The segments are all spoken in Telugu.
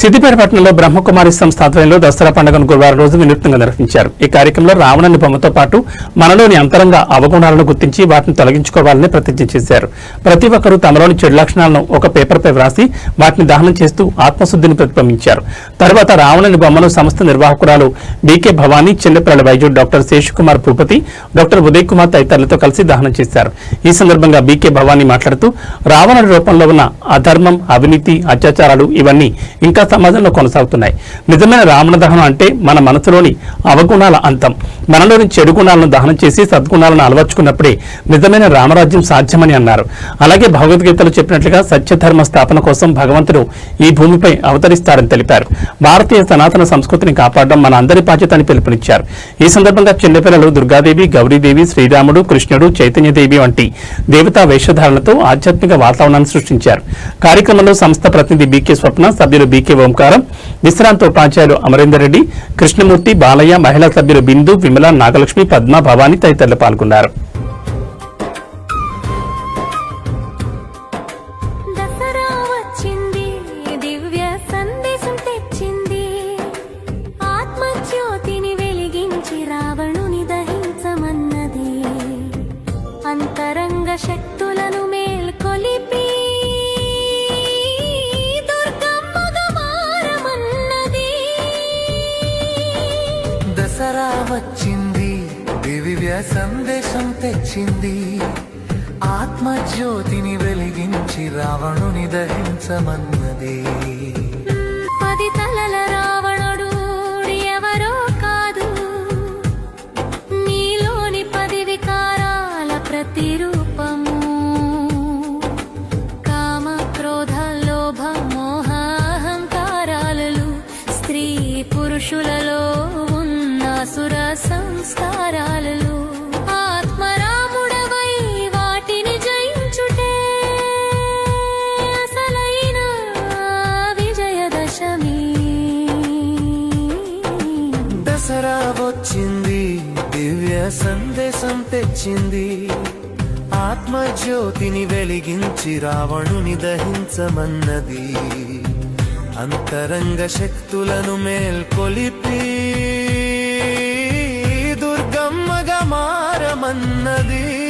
సిద్దిపేట పట్టణంలో బ్రహ్మకుమారి సంస్థ ఆధ్వర్యంలో దసరా పండుగను గురువారం రోజు వినూత్నంగా నిర్వహించారు. ఈ కార్యక్రమంలో రావణుని బొమ్మతో పాటు మనలోని అంతరంగ అవగుణాలను గుర్తించి వాటిని తొలగించుకోవాలని ప్రతిజ్ఞ చేశారు. ప్రతి ఒక్కరూ తమలోని చెడు లక్షణాలను ఒక పేపర్పై వ్రాసి వాటిని దహనం చేస్తూ ఆత్మశుద్ధిని ప్రతిబింబించారు. తర్వాత రావణుని బొమ్మను సంస్థ నిర్వాహకురాలు బీకే భవానీ చిన్నపిల్లల వైద్యుడు డాక్టర్ శేషుకుమార్ భూపతి డాక్టర్ ఉదయ్ కుమార్ తదితరులతో కలిసి దహనం చేశారు. ఈ సందర్భంగా బీకే భవానీ మాట్లాడుతూ రావణుడి రూపంలో ఉన్న అధర్మం అవినీతి అత్యాచారాలు ఇవన్నీ ఇంకా సమాజంలో కొనసాగుతున్నాయి. నిజమైన రావణ దహనం అంటే మన మనసులోని అవగుణాల అంతం. మనలోని చెడు గుణాలను దహనం చేసి సద్గుణాలను అలవర్చుకున్నప్పుడే నిజమైన రామరాజ్యం సాధ్యమని అన్నారు. అలాగే భగవద్గీతలో చెప్పినట్లుగా సత్యధర్మ స్థాపన కోసం భగవంతుడు ఈ భూమిపై అవతరిస్తారని తెలిపారు. భారతీయ సనాతన సంస్కృతిని కాపాడడం మన అందరి బాధ్యత అని పిలుపునిచ్చారు. ఈ సందర్భంగా చిన్నపిల్లలు దుర్గాదేవి గౌరీదేవి శ్రీరాముడు కృష్ణుడు చైతన్యదేవి వంటి దేవతా వేషధారణతో ఆధ్యాత్మిక వాతావరణాన్ని సృష్టించారు. కార్యక్రమంలో సంస్థ ప్రతినిధి బీకే స్వప్న సభ్యులు బీకే ఓంకారం. విశ్రాంత ఉపాధ్యాయులు అమరేందర్ రెడ్డి కృష్ణమూర్తి బాలయ్య మహిళా సభ్యులు బిందు విమల నాగలక్ష్మి పద్మ భవాని తదితరులు పాల్గొన్నారు. అంతరంగ శక్తులను దసరా వచ్చింది. దివ్య సందేశం తెచ్చింది. ఆత్మజ్యోతిని వెలిగించి రావణుని దహించమన్నది. పది తలల రావణుడు ఎవరో కాదు. నీలోని పది వికారాల ప్రతిరూపము. కామ క్రోధ లోభ మోహ అహంకారాలలో స్త్రీ పురుషుల వచ్చింది దివ్య సందేశం తెచ్చింది. ఆత్మజ్యోతిని వెలిగించి రావణుని దహించమన్నది. అంతరంగ శక్తులను మేల్కొలిపి దుర్గమ్మగా మారమన్నది.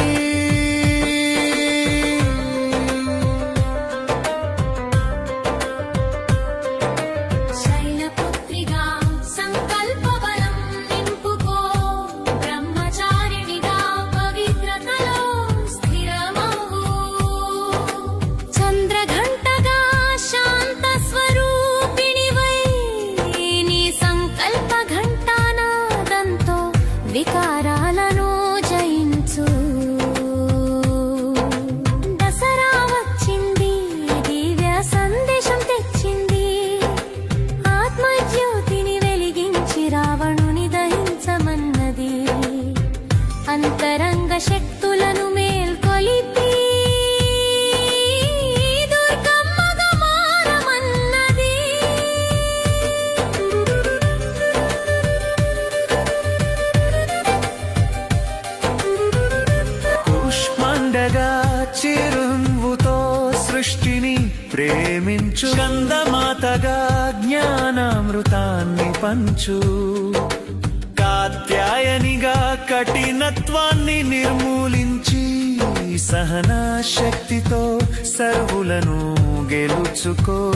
వికారాలను జయించు. దసరా వచ్చింది దివ్య సందేశం తెచ్చింది. ఆత్మజ్యోతిని వెలిగించి రావణుని దహించమన్నది. అంతరంగ శక్తి సృష్టిని ప్రేమించు. కందమాతగా జ్ఞానామృతాన్ని పంచు. కాత్యాయనిగా కఠినత్వాన్ని నిర్మూలించి సహనా శక్తితో సర్వులను గెలుచుకో.